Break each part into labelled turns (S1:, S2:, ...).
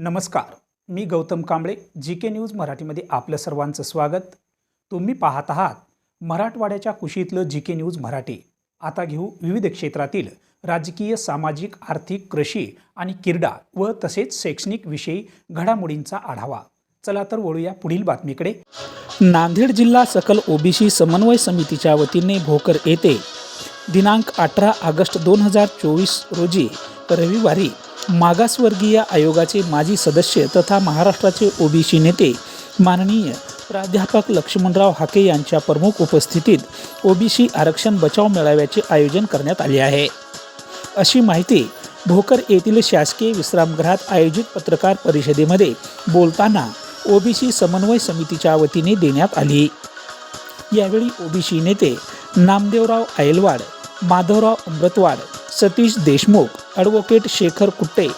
S1: नमस्कार मी Gautam Kamble G K news मराठीमध्ये आपलं सर्वांचं स्वागत. तुम्ही पाहत आहात मराठवाड्याच्या कुशीतलं जी के न्यूज मराठी. आता घेऊ विविध क्षेत्रातील राजकीय सामाजिक आर्थिक कृषी आणि किरडा व तसेच शैक्षणिक विषयी घडामोडींचा आढावा. चला तर वळूया पुढील बातमीकडे. नांदेड जिल्हा सकल ओबीसी समन्वय समितीच्या वतीने भोकर येथे दिनांक अठरा ऑगस्ट दोन हजार चोवीस रोजी रविवारी मागासवर्गीय आयोगाचे माजी सदस्य तथा महाराष्ट्राचे ओबीसी नेते माननीय प्राध्यापक लक्ष्मणराव हाके यांच्या प्रमुख उपस्थितीत ओबीसी आरक्षण बचाव मेळाव्याचे आयोजन करण्यात आले आहे. अशी माहिती भोकर येथील शासकीय विश्रामगृहात आयोजित पत्रकार परिषदेमध्ये बोलताना ओबीसी समन्वय समितीच्या वतीने देण्यात आली. यावेळी ओबीसी नेते Namdevrao Ayalwad Madhavrao Amrutwad Satish Deshmukh advocate Shekhar Kutte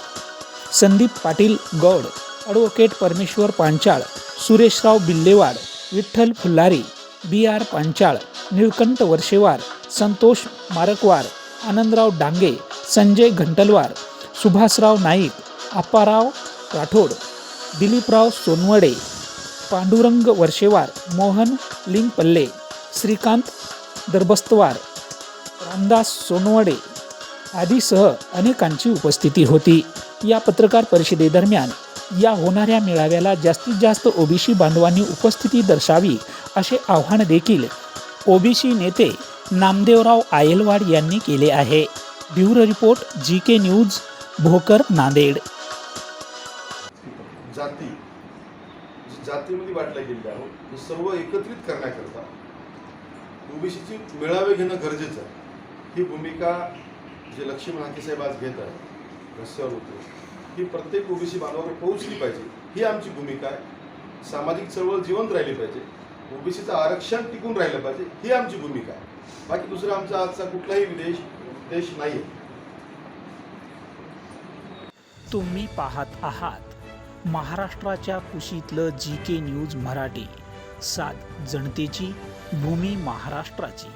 S1: Sandeep Patil Gaud advocate Parmeshwar Panchal Sureshrao Billewad Vitthal Phullari B R Panchal Nilkanth Varshewar Santosh Markwar Anandrao Dange Sanjay Ghantalwar Subhashrao Naik Apparao Rathod Diliprao Sonawade Pandurang Varshewar Mohan Lingpalle Shrikant Darbastwar Ramdas Sonawade आदीसह अनेकांची उपस्थिती होती. या पत्रकार परिषदेदरम्यान या होणाऱ्या मेळाव्याला जास्तीत जास्त ओबीसी बांधवांनी उपस्थिती दर्शावी असे आव्हान देखील ओबीसी नेते नामदेवराव आयलवाड यांनी केले आहे. Bureau report G K news Bhokar Nanded.
S2: जाती. जी जातीमध्ये वाटल्या गेलेल्या आहोत सर्व एकत्रित करण्याकरता ओबीसीची मेळावे घेणं गरजेचं आहे. ही भूमिका जे लक्ष्मी महाके साहेब आज घेत आहे रस्त्यावर होते ही प्रत्येक ओबीसी बांधवावर पोहोचली पाहिजे. ही आमची भूमिका आहे. सामाजिक चळवळ जिवंत राहिली पाहिजे. ओबीसीचं आरक्षण टिकून राहिलं पाहिजे. ही आमची भूमिका आहे. बाकी दुसरा आमचा आजचा कुठलाही विदेश देश नाही आहे
S1: तुम्ही पाहत आहात महाराष्ट्राच्या कुशीतलं जी के न्यूज मराठी. सात जनतेची भूमी महाराष्ट्राची.